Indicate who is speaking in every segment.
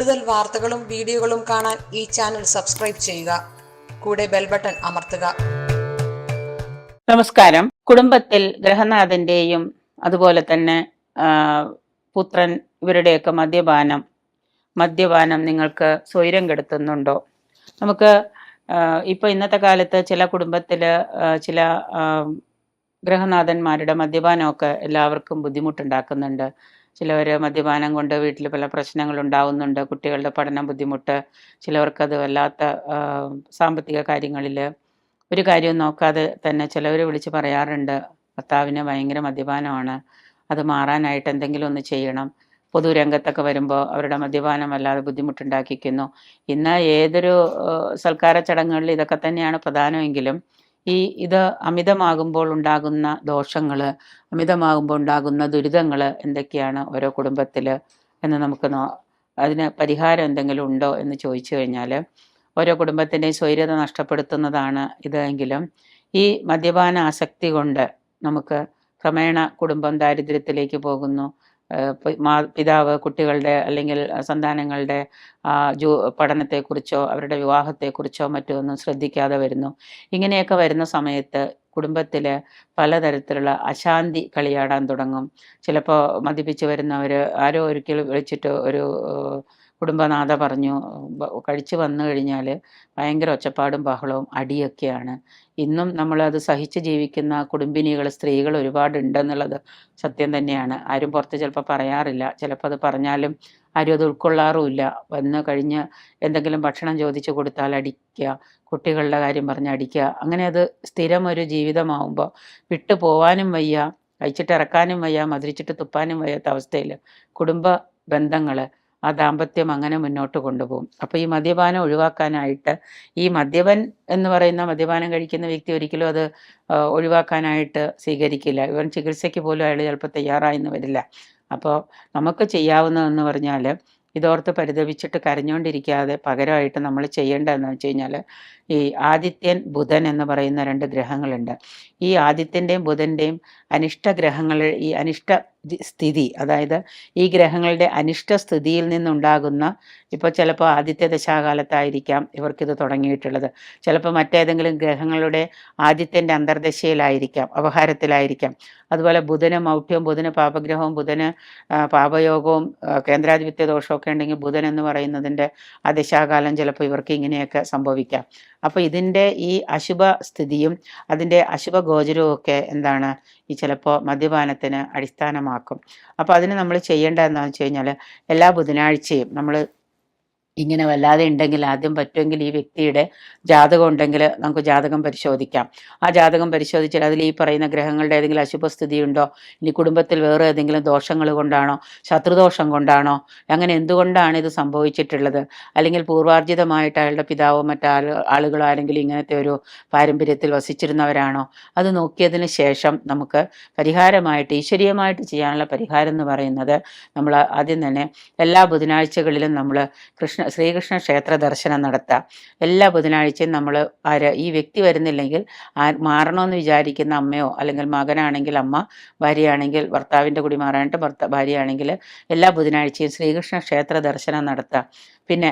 Speaker 1: കൂടുതൽ വാർത്തകളും വീഡിയോകളും കാണാൻ ഈ ചാനൽ സബ്സ്ക്രൈബ് ചെയ്യുക. കൂടെ ബെൽ ബട്ടൺ അമർത്തുക.
Speaker 2: നമസ്കാരം. കുടുംബത്തിൽ ഗ്രഹനാഥന്റെയും അതുപോലെ തന്നെ പുത്രൻ ഇവരുടെയൊക്കെ മദ്യപാനം മദ്യപാനം നിങ്ങൾക്ക് സ്വൈരം കെടുത്തുന്നുണ്ടോ? നമുക്ക് ഇപ്പൊ ഇന്നത്തെ കാലത്ത് ചില കുടുംബത്തിൽ ചില ഗ്രഹനാഥന്മാരുടെ മദ്യപാനമൊക്കെ എല്ലാവർക്കും ബുദ്ധിമുട്ടുണ്ടാക്കുന്നുണ്ട്. ചിലവർ മദ്യപാനം കൊണ്ട് വീട്ടിൽ പല പ്രശ്നങ്ങൾ ഉണ്ടാവുന്നുണ്ട്. കുട്ടികളുടെ പഠനം ബുദ്ധിമുട്ട് ചിലവർക്കത് വല്ലാത്ത സാമ്പത്തിക കാര്യങ്ങളിൽ. ഒരു കാര്യവും നോക്കാതെ തന്നെ ചിലവർ വിളിച്ച് പറയാറുണ്ട് ഭർത്താവിന് ഭയങ്കര മദ്യപാനമാണ് അത് മാറാനായിട്ട് എന്തെങ്കിലും ഒന്ന് ചെയ്യണം. പൊതുരംഗത്തൊക്കെ വരുമ്പോൾ അവരുടെ മദ്യപാനം വല്ലാതെ ബുദ്ധിമുട്ടുണ്ടാക്കിക്കുന്നു. ഇന്ന് ഏതൊരു സൽക്കാര ചടങ്ങുകളിൽ ഇതൊക്കെ തന്നെയാണ് പ്രധാനമെങ്കിലും ഈ ഇത് അമിതമാകുമ്പോൾ ഉണ്ടാകുന്ന ദോഷങ്ങൾ അമിതമാകുമ്പോൾ ഉണ്ടാകുന്ന ദുരിതങ്ങൾ എന്തൊക്കെയാണ് ഓരോ കുടുംബത്തിൽ എന്ന് നമുക്ക് അതിന് പരിഹാരം എന്തെങ്കിലും ഉണ്ടോ എന്ന് ചോദിച്ചു കഴിഞ്ഞാൽ ഓരോ കുടുംബത്തിന്റെയും സ്വൈര്യത നഷ്ടപ്പെടുത്തുന്നതാണ് ഇതെങ്കിലും ഈ മദ്യപാന ആസക്തി കൊണ്ട് നമുക്ക് ക്രമേണ കുടുംബം ദാരിദ്ര്യത്തിലേക്ക് പോകുന്നു. പിതാവ് കുട്ടികളുടെ അല്ലെങ്കിൽ സന്താനങ്ങളുടെ ജോ പഠനത്തെക്കുറിച്ചോ അവരുടെ വിവാഹത്തെക്കുറിച്ചോ മറ്റോ ഒന്നും ശ്രദ്ധിക്കാതെ വരുന്നു. ഇങ്ങനെയൊക്കെ വരുന്ന സമയത്ത് കുടുംബത്തിൽ പലതരത്തിലുള്ള അശാന്തി കളിയാടാൻ തുടങ്ങും. ചിലപ്പോൾ മദ്യപിച്ച് വരുന്നവർ ആരോ ഒരിക്കൽ വിളിച്ചിട്ട് ഒരു കുടുംബനാഥ പറഞ്ഞു കഴിച്ചു വന്നു കഴിഞ്ഞാൽ ഭയങ്കര ഒച്ചപ്പാടും ബഹളവും അടിയൊക്കെയാണ്. ഇന്നും നമ്മളത് സഹിച്ച് ജീവിക്കുന്ന കുടുംബിനികൾ സ്ത്രീകൾ ഒരുപാടുണ്ടെന്നുള്ളത് സത്യം തന്നെയാണ്. ആരും പുറത്ത് ചിലപ്പോൾ പറയാറില്ല. ചിലപ്പോൾ അത് പറഞ്ഞാലും ആരും അത് ഉൾക്കൊള്ളാറുമില്ല. വന്ന് കഴിഞ്ഞ് എന്തെങ്കിലും ഭക്ഷണം ചോദിച്ചു കൊടുത്താൽ അടിക്കുക കുട്ടികളുടെ കാര്യം പറഞ്ഞ് അടിക്കുക അങ്ങനെ അത് സ്ഥിരം ഒരു ജീവിതമാവുമ്പോൾ വിട്ടു പോവാനും വയ്യ കഴിച്ചിട്ട് ഇറക്കാനും വയ്യ മധുരിച്ചിട്ട് തുപ്പാനും വയ്യാത്ത അവസ്ഥയിൽ കുടുംബ ബന്ധങ്ങൾ ആ ദാമ്പത്യം അങ്ങനെ മുന്നോട്ട് കൊണ്ടുപോകും. അപ്പോൾ ഈ മദ്യപാനം ഒഴിവാക്കാനായിട്ട് ഈ മദ്യപൻ എന്ന് പറയുന്ന മദ്യപാനം കഴിക്കുന്ന വ്യക്തി ഒരിക്കലും അത് ഒഴിവാക്കാനായിട്ട് സ്വീകരിക്കില്ല. ഇവൻ ചികിത്സയ്ക്ക് പോലും അയാൾ ചിലപ്പോൾ തയ്യാറായെന്ന് വരില്ല. അപ്പോൾ നമുക്ക് ചെയ്യാവുന്നതെന്ന് പറഞ്ഞാൽ ഇതോർത്ത് പരിതപിച്ചിട്ട് കരഞ്ഞുകൊണ്ടിരിക്കാതെ പകരമായിട്ട് നമ്മൾ ചെയ്യേണ്ടതെന്ന് വെച്ച് കഴിഞ്ഞാൽ ഈ ആദിത്യൻ ബുധൻ എന്ന് പറയുന്ന രണ്ട് ഗ്രഹങ്ങളുണ്ട്. ഈ ആദിത്യന്റെയും ബുധന്റെയും അനിഷ്ട ഗ്രഹങ്ങൾ ഈ അനിഷ്ട സ്ഥിതി. അതായത് ഈ ഗ്രഹങ്ങളുടെ അനിഷ്ട സ്ഥിതിയിൽ നിന്നുണ്ടാകുന്ന ഇപ്പോൾ ചിലപ്പോൾ ആദിത്യ ദശാകാലത്തായിരിക്കാം ഇവർക്കിത് തുടങ്ങിയിട്ടുള്ളത്. ചിലപ്പോൾ മറ്റേതെങ്കിലും ഗ്രഹങ്ങളുടെ ആദിത്യന്റെ അന്തർദശയിലായിരിക്കാം അപഹാരത്തിലായിരിക്കാം. അതുപോലെ ബുധന് മൗഢ്യവും ബുധന് പാപഗ്രഹവും ബുധന് പാപയോഗവും കേന്ദ്രാധിപത്യ ദോഷമൊക്കെ ഉണ്ടെങ്കിൽ ബുധൻ എന്ന് പറയുന്നതിന്റെ ആ ദശാകാലം ചിലപ്പോൾ ഇവർക്ക് ഇങ്ങനെയൊക്കെ സംഭവിക്കാം. അപ്പോൾ ഇതിന്റെ ഈ അശുഭ സ്ഥിതിയും അതിന്റെ അശുഭ ഗോചരവും ഒക്കെ എന്താണ്? ഈ ചിലപ്പോൾ മദ്യപാനത്തിന് അടിസ്ഥാനമാക്കും. അപ്പോൾ അതിന് നമ്മൾ എന്താണെന്ന് വെച്ച് കഴിഞ്ഞാൽ എല്ലാ ബുധനാഴ്ചയും നമ്മൾ ഇങ്ങനെ വല്ലാതെ ഉണ്ടെങ്കിൽ ആദ്യം പറ്റുമെങ്കിൽ ഈ വ്യക്തിയുടെ ജാതകം ഉണ്ടെങ്കിൽ നമുക്ക് ജാതകം പരിശോധിക്കാം. ആ ജാതകം പരിശോധിച്ചാൽ അതിൽ ഈ പറയുന്ന ഗ്രഹങ്ങളുടെ ഏതെങ്കിലും അശുഭസ്ഥിതി ഉണ്ടോ ഇനി കുടുംബത്തിൽ വേറെ ഏതെങ്കിലും ദോഷങ്ങൾ കൊണ്ടാണോ? ശത്രുദോഷം കൊണ്ടാണോ? അങ്ങനെ എന്തുകൊണ്ടാണ് ഇത് സംഭവിച്ചിട്ടുള്ളത്? അല്ലെങ്കിൽ പൂർവാർജിതമായിട്ട് അയാളുടെ പിതാവോ മറ്റാൾ ആളുകളോ ആരെങ്കിലും ഇങ്ങനത്തെ ഒരു പാരമ്പര്യത്തിൽ വസിച്ചിരുന്നവരാണോ? അത് നോക്കിയതിന് ശേഷം നമുക്ക് പരിഹാരമായിട്ട് ഈശ്വരീയമായിട്ട് ചെയ്യാനുള്ള പരിഹാരം എന്ന് പറയുന്നത് നമ്മൾ ആദ്യം തന്നെ എല്ലാ ബുധനാഴ്ചകളിലും നമ്മൾ കൃഷ്ണ ശ്രീകൃഷ്ണ ക്ഷേത്ര ദർശനം നടത്തുക എല്ലാ ബുധനാഴ്ചയും നമ്മൾ ആര് ഈ വ്യക്തി വരുന്നില്ലെങ്കിൽ ആ മാറണമെന്ന് വിചാരിക്കുന്ന അമ്മയോ അല്ലെങ്കിൽ മകനാണെങ്കിൽ അമ്മ ഭാര്യയാണെങ്കിൽ ഭർത്താവിന്റെ കൂടി മാറാനായിട്ട് ഭർത്ത ഭാര്യയാണെങ്കിൽ എല്ലാ ബുധനാഴ്ചയും ശ്രീകൃഷ്ണ ക്ഷേത്ര ദർശനം നടത്തുക പിന്നെ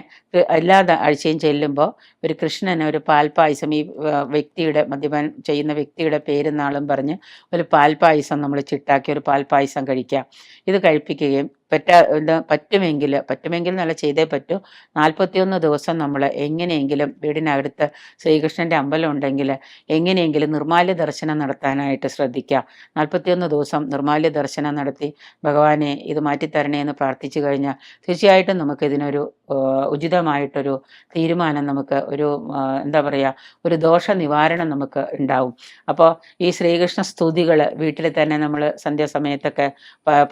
Speaker 2: എല്ലാ ആഴ്ചയും ചെല്ലുമ്പോൾ ഒരു കൃഷ്ണന് ഒരു പാൽപ്പായസം ഈ വ്യക്തിയുടെ മദ്യപാനം ചെയ്യുന്ന വ്യക്തിയുടെ പേരും നാളും പറഞ്ഞ് ഒരു പാൽപ്പായസം നമ്മൾ ചിട്ടാക്കി ഒരു പാൽപ്പായസം കഴിക്കുക ഇത് കഴിപ്പിക്കുകയും പറ്റാ പറ്റുമെങ്കിൽ പറ്റുമെങ്കിൽ നല്ല ചെയ്തേ പറ്റൂ. നാൽപ്പത്തിയൊന്ന് ദിവസം നമ്മൾ എങ്ങനെയെങ്കിലും വീടിനകത്ത് ശ്രീകൃഷ്ണന്റെ അമ്പലം ഉണ്ടെങ്കിൽ എങ്ങനെയെങ്കിലും നിർമാല്യ ദർശനം നടത്താനായിട്ട് ശ്രദ്ധിക്കുക നാൽപ്പത്തിയൊന്ന് ദിവസം നിർമാല്യ ദർശനം നടത്തി ഭഗവാനെ ഇത് മാറ്റിത്തരണേ എന്ന് പ്രാർത്ഥിച്ചു കഴിഞ്ഞാൽ തീർച്ചയായിട്ടും നമുക്ക് ഇതിനൊരു ആ, ഉചിതമായിട്ടൊരു തീരുമാനം നമുക്ക് ഒരു എന്താ പറയുക ഒരു ദോഷ നിവാരണം നമുക്ക് ഉണ്ടാവും. അപ്പോൾ ഈ ശ്രീകൃഷ്ണ സ്തുതികൾ വീട്ടിൽ തന്നെ നമ്മൾ സന്ധ്യാസമയത്തൊക്കെ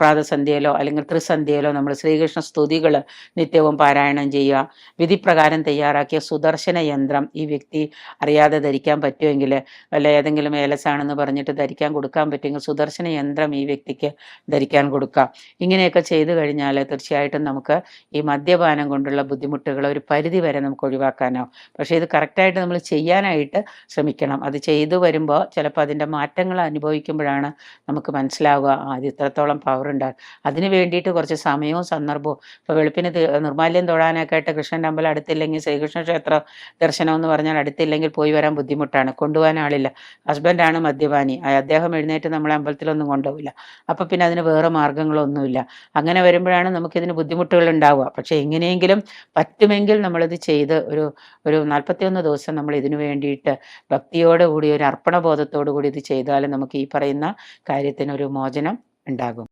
Speaker 2: പ്രാതസന്ധ്യയിലോ അല്ലെങ്കിൽ ത്രിസന്ധ്യയിലോ നമ്മൾ ശ്രീകൃഷ്ണ സ്തുതികൾ നിത്യവും പാരായണം ചെയ്യുക. വിധിപ്രകാരം തയ്യാറാക്കിയ സുദർശന യന്ത്രം ഈ വ്യക്തി അറിയാതെ ധരിക്കാൻ പറ്റുമെങ്കിൽ വല്ല ഏതെങ്കിലും ഏലസാണെന്ന് പറഞ്ഞിട്ട് ധരിക്കാൻ കൊടുക്കാൻ പറ്റുമെങ്കിൽ സുദർശന യന്ത്രം ഈ വ്യക്തിക്ക് ധരിക്കാൻ കൊടുക്കാം. ഇങ്ങനെയൊക്കെ ചെയ്തു കഴിഞ്ഞാൽ തീർച്ചയായിട്ടും നമുക്ക് ഈ മദ്യപാനം കൊണ്ടുള്ള ബുദ്ധിമുട്ടുകൾ ഒരു പരിധി വരെ നമുക്ക് ഒഴിവാക്കാനാവും പക്ഷേ ഇത് കറക്റ്റായിട്ട് നമ്മൾ ചെയ്യാനായിട്ട് ശ്രമിക്കണം. അത് ചെയ്തു വരുമ്പോൾ ചിലപ്പോൾ അതിന്റെ മാറ്റങ്ങൾ അനുഭവിക്കുമ്പോഴാണ് നമുക്ക് മനസ്സിലാവുക അത് ഇത്രത്തോളം പവർ ഉണ്ടാകും അതിന് വേണ്ടിയിട്ട് കുറച്ച് സമയവും സന്ദർഭവും. ഇപ്പോൾ വെളുപ്പിന് നിർമാല്യം തൊഴാനൊക്കെ ആയിട്ട് കൃഷ്ണന്റെ അമ്പലം അടുത്തില്ലെങ്കിൽ ശ്രീകൃഷ്ണ ക്ഷേത്ര ദർശനം എന്ന് പറഞ്ഞാൽ അടുത്തില്ലെങ്കിൽ പോയി വരാൻ ബുദ്ധിമുട്ടാണ്. കൊണ്ടുപോകാൻ ആളില്ല. ഹസ്ബൻഡാണ് മദ്യപാനി. അദ്ദേഹം എഴുന്നേറ്റ് നമ്മളെ അമ്പലത്തിലൊന്നും കൊണ്ടുപോകില്ല അപ്പോൾ പിന്നെ അതിന് വേറെ മാർഗങ്ങളൊന്നുമില്ല. അങ്ങനെ വരുമ്പോഴാണ് നമുക്കിതിന് ബുദ്ധിമുട്ടുകൾ ഉണ്ടാവുക. പക്ഷേ എങ്ങനെയെങ്കിലും പറ്റുമെങ്കിൽ നമ്മളിത് ചെയ്ത് ഒരു ഒരു നാൽപ്പത്തിയൊന്ന് ദിവസം നമ്മൾ ഇതിനു വേണ്ടിയിട്ട് ഭക്തിയോടുകൂടി ഒരു അർപ്പണബോധത്തോടു കൂടി ഇത് ചെയ്താൽ നമുക്ക് ഈ പറയുന്ന കാര്യത്തിനൊരു മോചനം ഉണ്ടാകും.